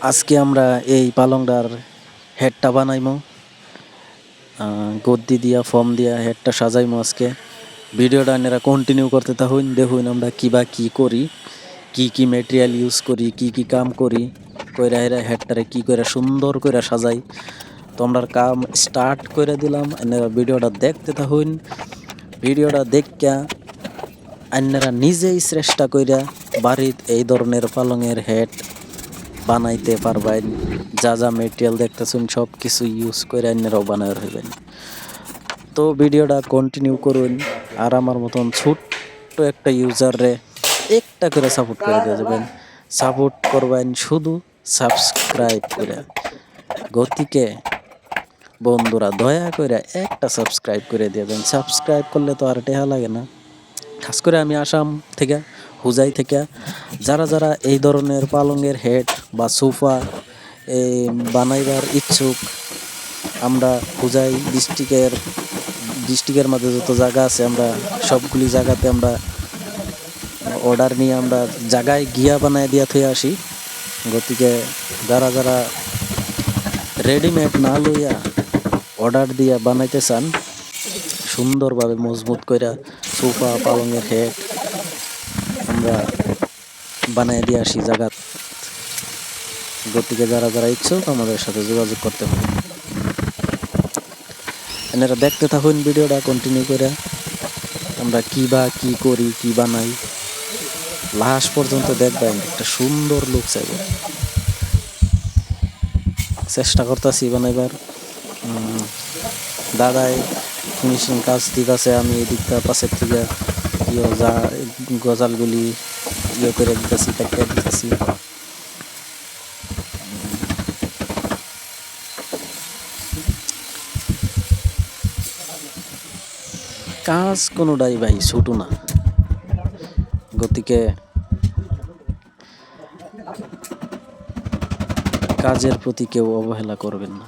আজকে আমরা এই পালংটার হেডটা বানাইমো। গদ্দি দিয়া, ফর্ম দিয়া হেডটা সাজাইমো আজকে। ভিডিওটা আপনারা কন্টিনিউ করতে থাকুন, দেখুন আমরা কি বা কি করি, কি কি মেটেরিয়াল ইউজ করি, কি কি কাম করি, কইরা হেরা হেডটারে কি করে সুন্দর করে সাজাই। তো আমরা কাম স্টার্ট করে দিলাম, আপনারা ভিডিওটা দেখতে থাকুন। ভিডিওটা দেখা আপনারা নিজেই চেষ্টা কইরা বাড়িতে এই ধরনের পালংয়ের হেড বানাইতে পারবেন। যা যা মেটেরিয়াল দেখতেছেন সব কিছু ইউজ করে আপনারাও বানায় হইবেন তো ভিডিওটা কন্টিনিউ করুন। আর আমার মতন ছোট্ট একটা ইউজাররে একটা করে সাপোর্ট করে দিয়ে যাবেন। সাপোর্ট করবেন শুধু সাবস্ক্রাইব করে। গতিকে বন্ধুরা, দয়া করে একটা সাবস্ক্রাইব করে দিবেন সাবস্ক্রাইব করলে তো আর টেহা লাগে না। খাস করে আমি আসাম থেকে হুজাই থেকে। যারা যারা এই ধরনের পালংয়ের হেড বা সোফা এই বানাইবার ইচ্ছুক, আমরা হুজাই ডিস্ট্রিক্টের ডিস্ট্রিক্টের মধ্যে যত জায়গা আছে, আমরা সবগুলি জায়গাতে আমরা অর্ডার নিয়ে আমরা জায়গায় গিয়া বানায় দিয়া থয়ে আসি। গতিকে যারা যারা রেডিমেড না লইয়া অর্ডার দিয়া বানাইতে চান, সুন্দরভাবে মজবুত কইরা সোফা পালংয়ের হেড আমরা বানাই দিয়ে আসি জায়গা গতিকে যারা যারা ইচ্ছুক, আমাদের সাথে যোগাযোগ করতে হবে। এনারা দেখতে থাকুন ভিডিওটা কন্টিনিউ করে। আমরা কি বা কি করি, কি বানাই। লাস্ট পর্যন্ত দেখবেন একটা সুন্দর লুক চাইব। চেষ্টা করতেছি বানাইবার। দাদাই ফিনিশিং কাজ দিতেছে, আমি এদিকটা দিকটা পাশের থেকে ইয়ে গজালগুলি ইয়ে করে দিতেছি কাটিয়ে দিতেছি। কাজ কোনোটাই ভাই ছোটো না। গতিকে কাজের প্রতি কেউ অবহেলা করবেন না।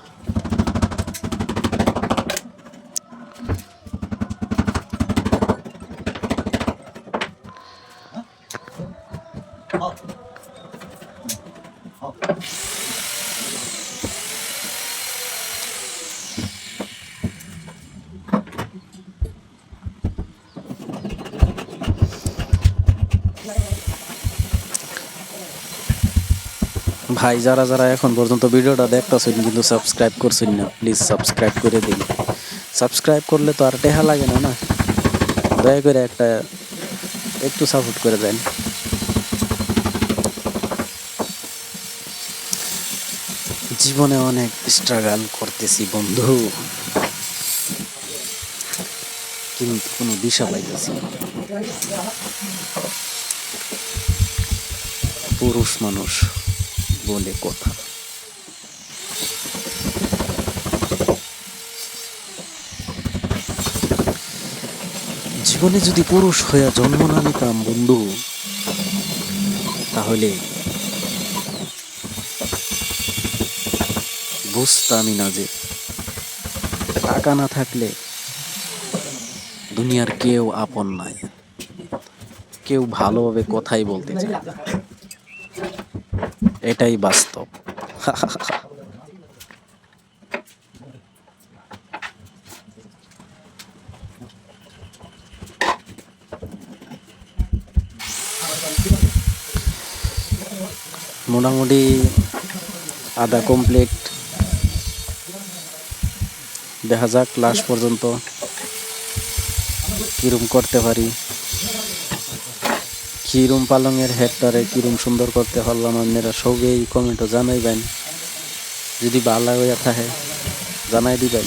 ভাই, যারা যারা এখন পর্যন্ত ভিডিওটা দেখতেছেন কিন্তু সাবস্ক্রাইব করছেন না প্লিজ সাবস্ক্রাইব করে দিন। সাবস্ক্রাইব করলে তো আর টেহা লাগে না না? দয়া করে একটা, একটু সাপোর্ট করে দেন। জীবনে অনেক স্ট্রাগল করতেছি বন্ধু। কিন্তু কোনো দিশা পাইতেছি পুরুষ মানুষ। বলে কথা জীবনে যদি পুরুষ হইয়া জন্ম না নিতাম, বন্ধু, তাহলে বুঝতামই না যে টাকা না থাকলে দুনিয়ার কেউ আপন নাই কেউ ভালোভাবে কথাই বলতে চায়। এটাই বাস্তব। মোটামুটি আধা কমপ্লিট দেখা যাক লাস্ট পর্যন্ত কিরম করতে পারি। কিরম পালংয়ের হেডটারে কিরম সুন্দর করতে পারলাম আপনারা সবেই কমেন্টও জানাইবেন যদি ভালো হয়ে থাকে, জানাই দিবেন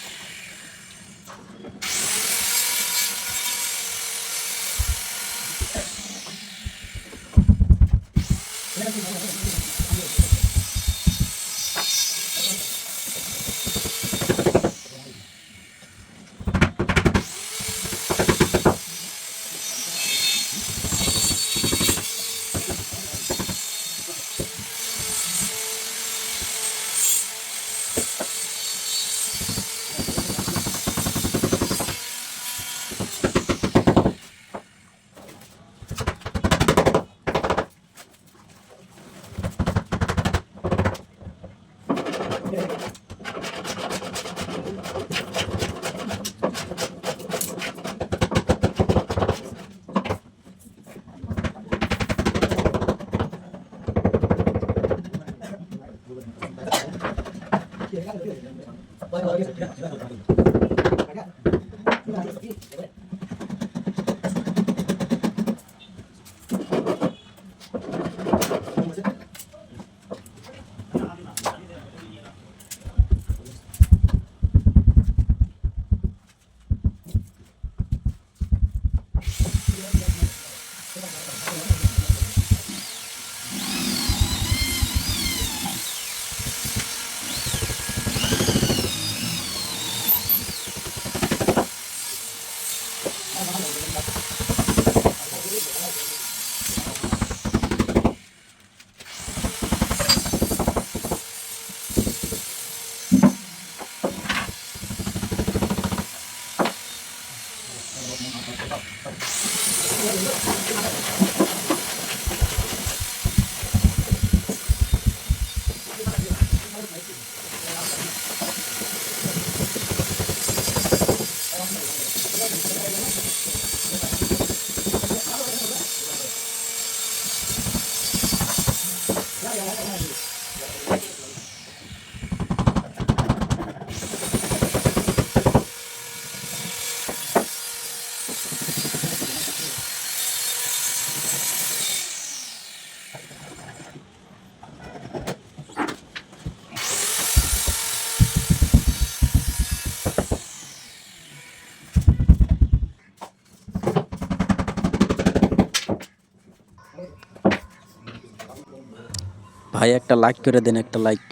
ভাই একটা লাইক করে দেন একটা লাইক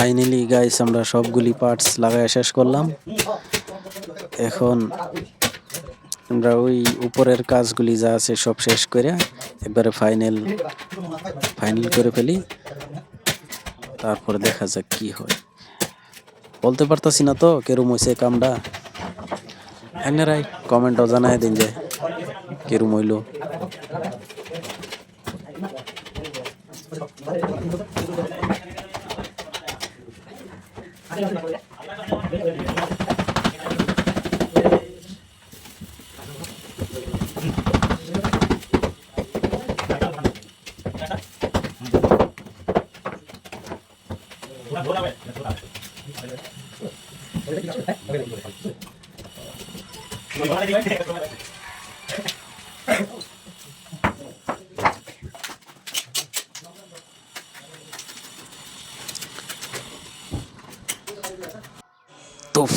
ফাইনালি গাইস আমরা সবগুলি পার্টস লাগাই শেষ করলাম। এখন আমরা ওই উপরের কাজগুলি যা আছে সব শেষ করে একবারে ফাইনাল ফাইনাল করে ফেলি। তারপরে দেখা যাক কি হয়। বলতে পারতাছি না তো কেরম হয়েছে কামটা। এনারাই কমেন্টও জানাই দিন যে কেরম হইল।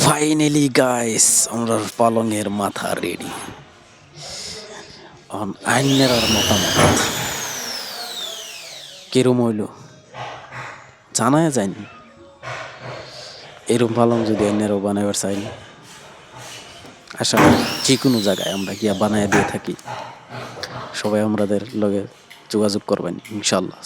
ফাইনালি গাইস আমরা পালংয়ের মাথা রেডি আইনের আর মতামত। কিরম হইল? জানায় যায়নি। এরম পালং যদি আইনেরও বানাইবার চাই আশা করি যে কোনো জায়গায় আমরা গিয়া বানায় দিয়ে থাকি। সবাই আমাদের লগে যোগাযোগ করবেন ইনশাল্লাহ